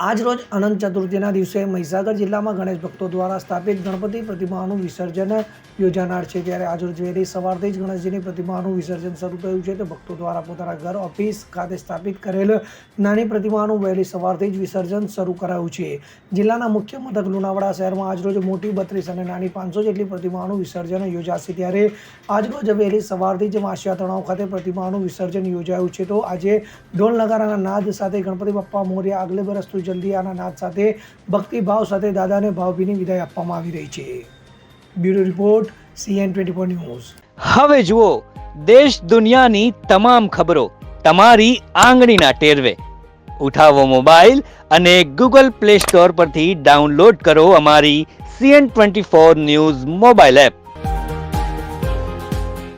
આજ રોજ અનંત ચતુર્થીના દિવસે મહીસાગર જિલ્લામાં ગણેશ ભક્તો દ્વારા સ્થાપિત ગણપતિ પ્રતિમાનું વિસર્જન યોજાનાર છે. ત્યારે આજરોજ વહેલી સવારથી જ ગણેશજીની પ્રતિમાનું વિસર્જન શરૂ થયું છે. તો ભક્તો દ્વારા પોતાના ઘર, ઓફિસ ખાતે સ્થાપિત કરેલ નાની પ્રતિમાનું વહેલી સવારથી જ વિસર્જન શરૂ કરાયું છે. જિલ્લાના મુખ્ય મથક લુણાવાડા શહેરમાં આજરોજ મોટી બત્રીસ અને નાની પાંચસો જેટલી પ્રતિમાનું વિસર્જન યોજાશે. ત્યારે આજરોજ વહેલી સવારથી જ માસિયા તળાવ ખાતે પ્રતિમાનું વિસર્જન યોજાયું છે. તો આજે ઢોલ નગારાના નાદ સાથે ગણપતિ બાપ્પા મોર્યા આગલે બરસ તું જલ્દી આના નાદ સાથે ભક્તિભાવ સાથે દાદાને ભાવભીની વિદાય આપવામાં આવી રહી છે. Bureau report, C N twenty four news. હવે જુઓ, દેશ દુનિયાની તમામ ખબરો તમારી આંગળીના ટેરવે. ઉઠાવો મોબાઈલ અને ગૂગલ પ્લે સ્ટોર પરથી ડાઉનલોડ કરો અમારી C N twenty four news mobile app.